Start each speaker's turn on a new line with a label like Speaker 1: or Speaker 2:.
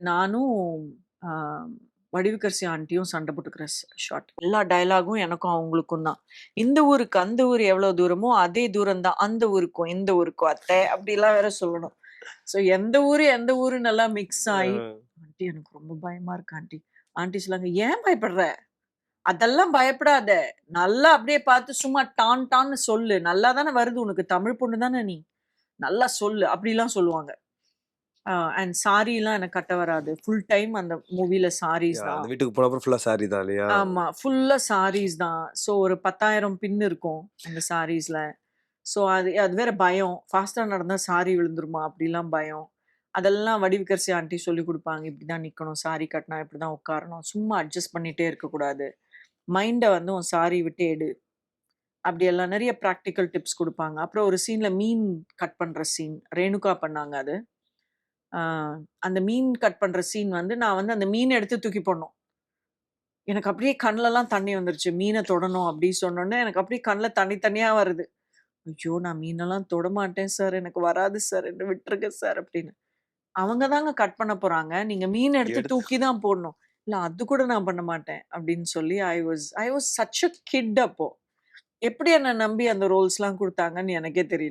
Speaker 1: நானும் வடிவுக்கரசி ஆண்டியும் சண்டை போட்டுக்கிற ஷார்ட் எல்லா டயலாகும் எனக்கும் அவங்களுக்கும் தான். இந்த ஊருக்கு அந்த ஊர் எவ்வளவு தூரமோ அதே தூரம் தான் அந்த ஊருக்கும் இந்த ஊருக்கும் அத்தை அப்படிலாம் வேற சொல்லணும். ஸோ எந்த ஊரு எந்த ஊரு நல்லா மிக்ஸ் ஆகி ஆண்டி எனக்கு ரொம்ப பயமா இருக்கு ஆண்டி. ஆண்டி சொல்லாங்க ஏன் பயப்படுற? அதெல்லாம் பயப்படாத. நல்லா அப்படியே பார்த்து சும்மா டான் டான்னு சொல்லு. நல்லா தானே வருது உனக்கு. தமிழ் பொண்ணு தானே நீ. நல்லா சொல்லு. அப்படிலாம் சொல்லுவாங்க. அண்ட் சாரிலாம் எனக்கு கட்ட வராது. ஃபுல் டைம் அந்த மூவில சாரீஸ் தான்.
Speaker 2: வீட்டுக்கு போன அப்புறம் ஃபுல்லா சாரி தான் இல்லையா?
Speaker 1: ஆமா ஃபுல்லா சாரீஸ் தான். ஸோ ஒரு பத்தாயிரம் பின் இருக்கும் அந்த சாரீஸ்ல ஸோ அது அது வேற பயம். ஃபாஸ்டா நடந்தா சாரி விழுந்துருமா? அப்படிலாம் பயம். அதெல்லாம் வடிவுக்கரசி ஆண்டி சொல்லி கொடுப்பாங்க. இப்படிதான் நிக்கணும் சாரி கட்டினா இப்படிதான் உட்காரணும். சும்மா அட்ஜஸ்ட் பண்ணிட்டே இருக்கக்கூடாது. மைண்டை வந்து உன் சாரி விட்டு எடு. அப்படியெல்லாம் நிறைய ப்ராக்டிக்கல் டிப்ஸ் கொடுப்பாங்க. அப்புறம் ஒரு சீன்ல மீன் கட் பண்ற சீன் ரேணுகா பண்ணாங்க அது. அந்த மீன் கட் பண்ற சீன் வந்து நான் வந்து அந்த மீனை எடுத்து தூக்கி போடணும். எனக்கு அப்படியே கண்ணுலலாம் தண்ணி வந்துருச்சு. மீனை தொடணும் அப்படி சொன்னோன்னே எனக்கு அப்படியே கண்ணில் தண்ணி தண்ணியா வருது. ஐயோ! நான் மீனெல்லாம் தொட மாட்டேன் சார். எனக்கு வராது சார். என்ன விட்டுருங்க சார் அப்படின்னு. அவங்க தாங்க கட் பண்ண போறாங்க. நீங்க மீன் எடுத்து
Speaker 2: எடுத்து-
Speaker 1: தூக்கி தான் போடணும். இல்ல அது கூட நான் பண்ண மாட்டேன் அப்படின்னு சொல்லி I was I was such a kid அப்போ. எப்படி என்ன நம்பி அந்த ரோல்ஸ்லாம் கொடுத்தாங்கன்னு எனக்கே தெரியல.